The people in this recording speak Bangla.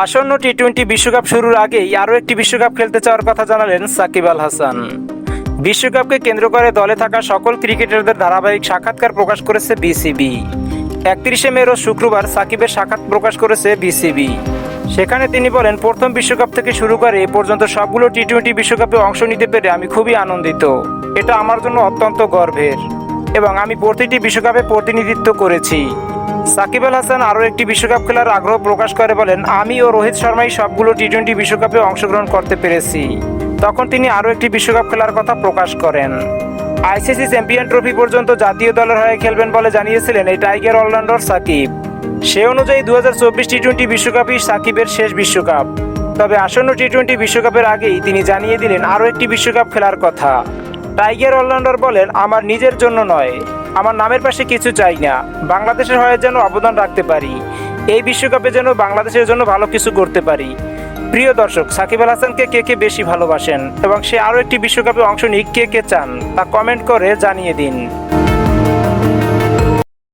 আসন্ন টি টোয়েন্টি বিশ্বকাপ শুরুর আগেই আরও একটি বিশ্বকাপ খেলতে চাওয়ার কথা জানালেন সাকিব আল হাসান। বিশ্বকাপকে কেন্দ্র করে দলে থাকা সকল ক্রিকেটারদের ধারাবাহিক সাক্ষাৎকার প্রকাশ করেছে বিসিবি একত্রিশে মে রোজ শুক্রবার সাকিবের সাক্ষাৎ প্রকাশ করেছে বিসিবি সেখানে তিনি বলেন, প্রথম বিশ্বকাপ থেকে শুরু করে এ পর্যন্ত সবগুলো টি টোয়েন্টি বিশ্বকাপে অংশ নিতে পেরে আমি খুবই আনন্দিত। এটা আমার জন্য অত্যন্ত গর্বের এবং আমি প্রতিটি বিশ্বকাপে প্রতিনিধিত্ব করেছি। সাকিব আল হাসান আরও একটি বিশ্বকাপ খেলার আগ্রহ প্রকাশ করে বলেন, আমি ও রোহিত শর্মাই সবগুলো টি টোয়েন্টি বিশ্বকাপে অংশগ্রহণ করতে পেরেছি। তখন তিনি আরও একটি বিশ্বকাপ খেলার কথা প্রকাশ করেন। আইসিসি চ্যাম্পিয়ন ট্রফি পর্যন্ত জাতীয় দলের হয়ে খেলবেন বলে জানিয়েছিলেন এই টাইগার অলরাউন্ডার সাকিব। সে অনুযায়ী দু হাজার চব্বিশ টি টোয়েন্টি বিশ্বকাপই সাকিবের শেষ বিশ্বকাপ। তবে আসন্ন টি টোয়েন্টি বিশ্বকাপের আগেই তিনি জানিয়ে দিলেন, আরও একটি বিশ্বকাপ খেলার কথা। টাইগার অলরাউন্ডার বলেন, আমার নিজের জন্য নয়, আমার নামের পাশে কিছু চাই না, বাংলাদেশের হয়ে যেন অবদান রাখতে পারি, এই বিশ্বকাপে যেন বাংলাদেশের জন্য ভালো কিছু করতে পারি। প্রিয় দর্শক, সাকিব আল হাসানকে কে কে বেশি ভালোবাসেন এবং সে আরও একটি বিশ্বকাপে অংশ নিক, কে কে চান, তা কমেন্ট করে জানিয়ে দিন।